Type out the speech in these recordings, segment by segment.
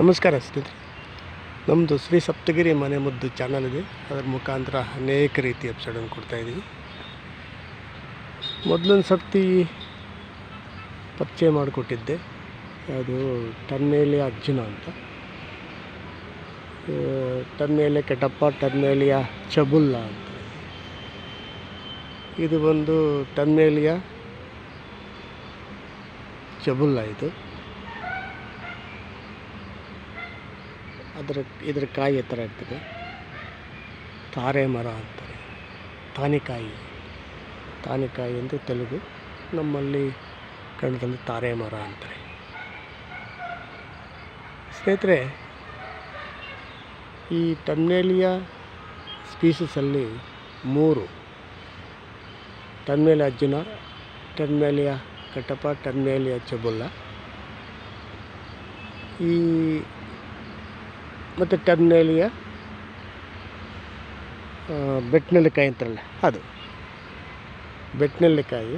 ನಮಸ್ಕಾರ ಸ್ನೇಹಿತರೆ. ನಮ್ಮದು ಶ್ರೀ ಸಪ್ತಗಿರಿ ಮನೆ ಮುದ್ದು ಚಾನಲ್ ಇದೆ. ಅದರ ಮುಖಾಂತರ ಅನೇಕ ರೀತಿ ಎಪಿಸೋಡನ್ನು ಕೊಡ್ತಾಯಿದ್ದೀವಿ ಮೊದಲೊಂದು ಸರ್ತಿ ಪರಿಚಯ ಮಾಡಿಕೊಟ್ಟಿದ್ದೆ. ಅದು ಟನ್ನೇಲಿಯ ಅರ್ಜುನ ಅಂತ. ಆ, ಟನ್ನೇಲಿಯ ಕೆಟಪ್ಪ ಟನ್ನೇಲಿಯ ಚಬುಲ್ಲ ಅಂತ. ಇದು ಬಂದು ಟನ್ನೇಲಿಯ ಚಬುಲ್ಲ ಇದು. ಅದರ ಇದರ ಕಾಯಿ ಥರ ಇರ್ತದೆ ತಾರೆ ಮರ ಅಂತಾರೆ. ತಾನಿಕಾಯಿ ತಾನಿಕಾಯಿ ಎಂದು ತೆಲುಗು ನಮ್ಮಲ್ಲಿ ಕನ್ನಡದಲ್ಲಿ ತಾರೆ ಮರ ಅಂತಾರೆ. ಸ್ನೇಹಿತರೆ, ಈ ಟನ್ನೇಲಿಯ ಸ್ಪೀಸಸಲ್ಲಿ ಮೂರು. ಟನ್ಮೇಲಿಯ ಅರ್ಜುನ, ಟನ್ಮೇಲಿಯ ಕಟ್ಟಪ್ಪ ಟನ್ಮೇಲಿಯ ಚಬುಲ್ಲ. ಈ ಮತ್ತು ಟರ್ನೇಲಿಯ ಬೆಟ್ನೆಲ್ಲಿಕಾಯಿ ಅಂತಾರಲ್ಲ, ಅದು. ಬೆಟ್ನೆಲ್ಲಿಕಾಯಿ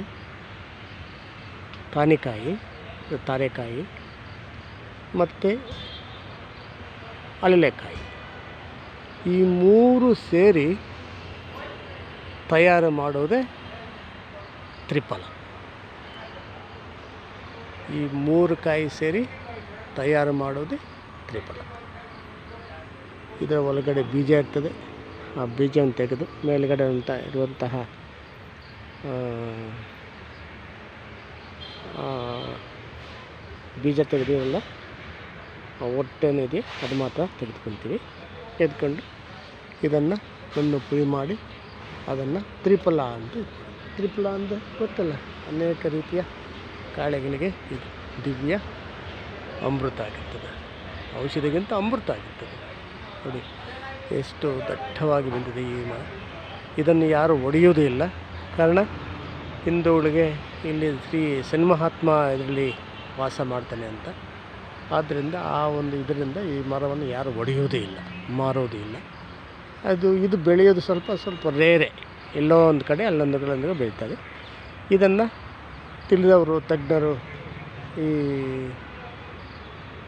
ಪಾನಿಕಾಯಿ ತಾರೆಕಾಯಿ ಮತ್ತು ಅಳಲೆಕಾಯಿ ಈ ಮೂರು ಸೇರಿ ತಯಾರು ಮಾಡೋದೇ ತ್ರಿಫಲ. ಈ ಮೂರು ಕಾಯಿ ಸೇರಿ ತಯಾರು ಮಾಡೋದೇ ತ್ರಿಫಲ. ಇದರ ಒಳಗಡೆ ಬೀಜ ಇರ್ತದೆ. ಆ ಬೀಜವನ್ನು ತೆಗೆದು ಮೇಲುಗಡೆ ಅಂತ ಇರುವಂತಹ ಬೀಜ ತೆಗೆದಿರಲ್ಲ ಹೊಟ್ಟೆನಿದೆ ಅದು ಮಾತ್ರ ತೆಗೆದುಕೊಳ್ತೀವಿ ತೆಗೆದುಕೊಂಡು ಇದನ್ನು ಕಣ್ಣು ಪುಡಿ ಮಾಡಿ ಅದನ್ನು ತ್ರಿಫಲ ಅಂತ ತ್ರಿಫಲ ಅಂದರೆ ಗೊತ್ತಲ್ಲ, ಅನೇಕ ರೀತಿಯ ಕಾಳೆಗಳಿಗೆ ಇದು ದಿವ್ಯ ಅಮೃತ ಆಗಿರ್ತದೆ. ಔಷಧಿಗಿಂತ ಅಮೃತ ಆಗಿರ್ತದೆ. ನೋಡಿ, ಎಷ್ಟು ದಟ್ಟವಾಗಿ ಬಂದಿದೆ ಈ ಮರ ಇದನ್ನು ಯಾರು ಒಡೆಯುವುದೇ ಇಲ್ಲ. ಕಾರಣ ಹಿಂದೂಗಳಿಗೆ ಇಲ್ಲಿ ಶ್ರೀ ಸಿನಿಮಾತ್ಮ ಇದರಲ್ಲಿ ವಾಸ ಮಾಡ್ತಾನೆ ಅಂತ. ಆದ್ದರಿಂದ ಆ ಒಂದು ಇದರಿಂದ ಈ ಮರವನ್ನು ಯಾರು ಒಡೆಯುವುದೇ ಇಲ್ಲ, ಮಾರೋದೇ ಇಲ್ಲ. ಅದು, ಇದು ಬೆಳೆಯೋದು ಸ್ವಲ್ಪ ಸ್ವಲ್ಪ ರೇರೆ. ಎಲ್ಲೋ ಒಂದು ಕಡೆ ಅಲ್ಲೊಂದು ಕಡೆ ಬೆಳೀತದೆ. ಇದನ್ನು ತಿಳಿದವರು, ತಜ್ಞರು ಈ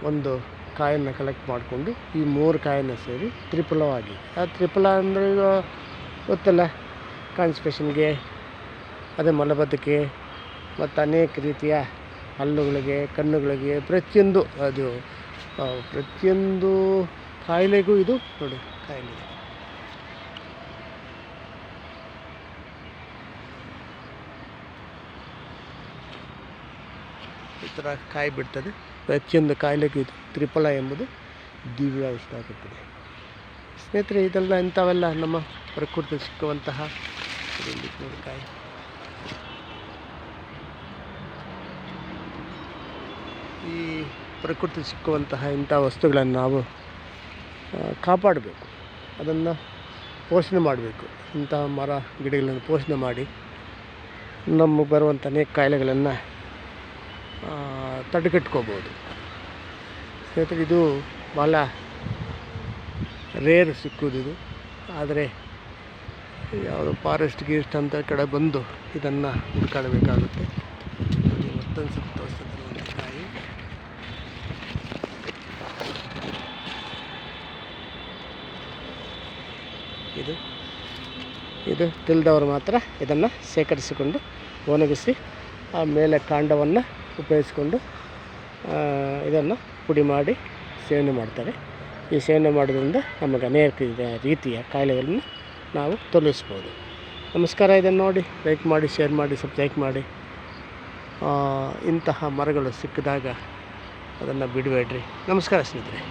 ಒಂದು ಕಾಯನ್ನು ಕಲೆಕ್ಟ್ ಮಾಡಿಕೊಂಡು ಈ ಮೂರು ಕಾಯನ್ನು ಸೇರಿ ತ್ರಿಫಲವಾಗಿ. ಆ ತ್ರಿಫಲ ಅಂದರೆ ಈಗ ಗೊತ್ತಲ್ಲ ಕಾನ್ಸ್ಪೇಷನ್ಗೆ ಅದೇ ಮಲಬದ್ಧಕ್ಕೆ, ಮತ್ತು ಅನೇಕ ರೀತಿಯ ಹಲ್ಲುಗಳಿಗೆ, ಕಣ್ಣುಗಳಿಗೆ ಪ್ರತಿಯೊಂದು, ಅದು ಪ್ರತಿಯೊಂದು ಕಾಯಿಲೆಗೂ ಇದು ನೋಡಿ ಕಾಯಿಲೆ. ಈ ಥರ ಕಾಯಿ ಬಿಡ್ತದೆ. ಪ್ರತಿಯೊಂದು ಕಾಯಿಲೆಗೆ ತ್ರಿಫಲ ಎಂಬುದು ದಿವ್ಯ ಔಷಧ ಆಗುತ್ತದೆ ಸ್ನೇಹಿತರೆ, ಇದೆಲ್ಲ ಇಂಥವೆಲ್ಲ ನಮ್ಮ ಪ್ರಕೃತಿ ಸಿಕ್ಕುವಂತಹ ಕಾಯಿ. ಈ ಪ್ರಕೃತಿ ಸಿಕ್ಕುವಂತಹ ಇಂಥ ವಸ್ತುಗಳನ್ನು ನಾವು ಕಾಪಾಡಬೇಕು. ಅದನ್ನು ಪೋಷಣೆ ಮಾಡಬೇಕು. ಇಂತಹ ಮರ, ಗಿಡಗಳನ್ನು ಪೋಷಣೆ ಮಾಡಿ ನಮಗೆ ಬರುವಂಥ ಅನೇಕ ಕಾಯಿಲೆಗಳನ್ನು ತಡೆಗಟ್ಕೋಬೋದು. ಸ್ನೇಹಿತರೆ, ಇದು ಭಾಳ ರೇರ್ ಇದು. ಆದರೆ ಯಾವುದು ಫಾರೆಸ್ಟ್ ಗೀಸ್ಟ್ ಅಂತ ಕಡೆ ಬಂದು ಇದನ್ನು ಹುಡ್ಕಾಡಬೇಕಾಗುತ್ತೆ. ಮತ್ತೊಂದು ಸ್ವಲ್ಪ ತೋರಿಸ್ತದೆ ಒಂದು ಕಾಯಿ. ಇದು ಇದು ತಿಳಿದವರು ಮಾತ್ರ ಇದನ್ನು ಶೇಖರಿಸಿಕೊಂಡು ಒಣಗಿಸಿ ಆ ಮೇಲೆ ಕಾಂಡವನ್ನು ಉಪಯೋಗಿಸ್ಕೊಂಡು ಇದನ್ನು ಪುಡಿ ಮಾಡಿ ಸೇವನೆ ಮಾಡ್ತಾರೆ. ಈ ಸೇವನೆ ಮಾಡೋದ್ರಿಂದ ನಮಗೆ ಅನೇಕ ರೀತಿಯ- ಕಾಯಿಲೆಗಳನ್ನು ನಾವು ತೊಲಗಿಸ್ಬೋದು ನಮಸ್ಕಾರ, ಇದನ್ನು ನೋಡಿ. ಲೈಕ್ ಮಾಡಿ, ಶೇರ್ ಮಾಡಿ, ಸಬ್ಸ್ಕ್ರೈಬ್ ಮಾಡಿ. ಇಂತಹ ಮರಗಳು ಸಿಕ್ಕಿದಾಗ ಅದನ್ನು ಬಿಡಬೇಡ್ರಿ. ನಮಸ್ಕಾರ ಸ್ನೇಹಿತರೆ.